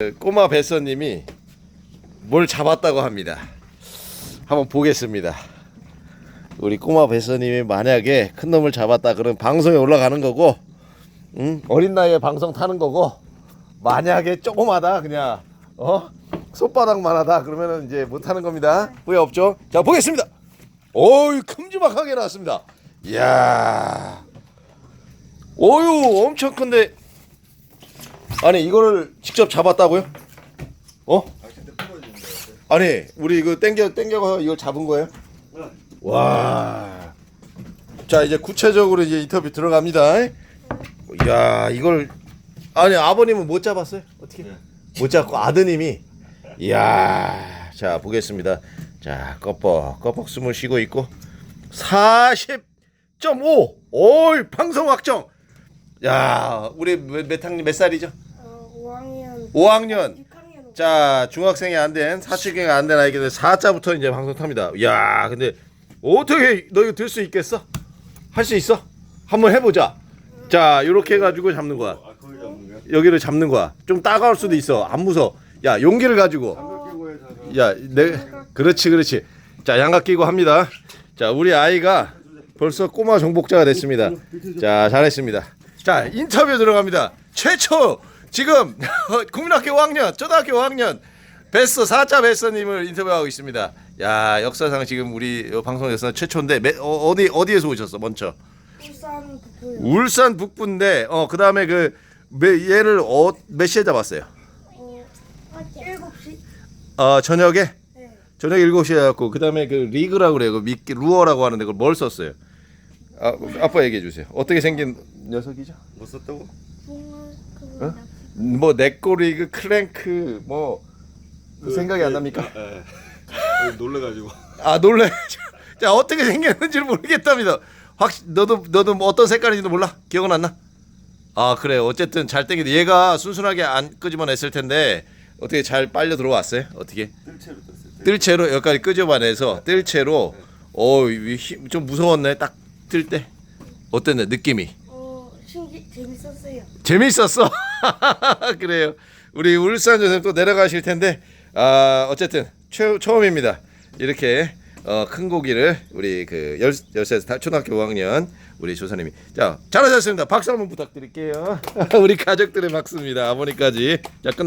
그 꼬마 뱃서님이 뭘 잡았다고 합니다. 한번 보겠습니다. 우리 꼬마 뱃서님이 만약에 큰 놈을 잡았다 그러면 방송에 올라가는 거고, 응? 어린 나이에 방송 타는 거고, 만약에 조그마다 그냥 어 손바닥만하다 그러면은 이제 못 하는 겁니다. 후회 없죠? 자 보겠습니다. 오이 큼지막하게 나왔습니다. 이야, 오유 엄청 큰데 아니 이거를 직접 잡았다고요? 어? 아니 우리 이거 땡겨 땡겨가 이걸 잡은 거예요? 와. 자 이제 구체적으로 이제 인터뷰 들어갑니다. 야 이걸 아니 아버님은 못 잡았어요? 어떻게? 못 잡고 아드님이 이야 자 보겠습니다. 자 껍벅 껍벅 숨을 쉬고 있고 40.5 오이 방송 확정. 야 우리 학년 몇 살이죠? 어, 5학년 5학년 6학년 자 중학생이 안 된 사춘기가 안 된 아이들 4자부터 이제 방송 탑니다. 야 근데 어떻게 너 이거 들 수 있겠어? 할 수 있어? 한번 해보자. 자 이렇게 해가지고 잡는 거야. 여기를 잡는 거야. 좀 따가울 수도 있어. 안 무서. 야 용기를 가지고. 야내 그렇지 그렇지. 자 양각 끼고 합니다. 자 우리 아이가 벌써 꼬마 정복자가 됐습니다. 자 잘했습니다. 자 인터뷰 들어갑니다. 최초 지금 국민학교 5학년, 초등학교 5학년 베스트 4자 베스트님을 인터뷰하고 있습니다. 야 역사상 지금 우리 방송에서 최초인데 매- 어, 어디 어디에서 오셨어 먼저? 울산 북부요. 울산 북부인데 어 그다음에 그 매, 얘를 어, 몇 시에 잡았어요? 어, 7시? 어 저녁에 네. 저녁 7시에 갖고 그다음에 그 리그라고 그래요. 그 미끼 루어라고 하는데 그걸 뭘 썼어요? 아, 아빠 얘기해 주세요. 어떻게 생긴 녀석이죠? 못 썼다고? 붕어 그거 어? 뭐 넥고리그 클랭크 뭐 그, 그 생각이 안 납니까? 예. 놀래가지고. 아 놀래. 자 어떻게 생겼는지를 모르겠답니다. 확 너도 너도 뭐 어떤 색깔인지도 몰라? 기억은 안 나? 아 그래 어쨌든 잘 땡기도 얘가 순순하게 안 끄집어냈을 텐데 어떻게 잘 빨려 들어왔어요? 어떻게? 뜰채로 떴어요. 뜰 채로 여기까지 끄집어내서 뜰 채로 어좀 무서웠네 딱 뜰 때 어땠네 느낌이 재밌었어요. 재밌었어? 그래요. 우리 울산 선생님 또 내려가실 텐데 아 어쨌든 최, 처음입니다. 이렇게 어, 큰 고기를 우리 그 열, 열세 다- 초등학교 5학년 우리 조사님이. 자 잘하셨습니다. 박수 한번 부탁드릴게요. 우리 가족들의 박수입니다. 아버님까지. 자 끝났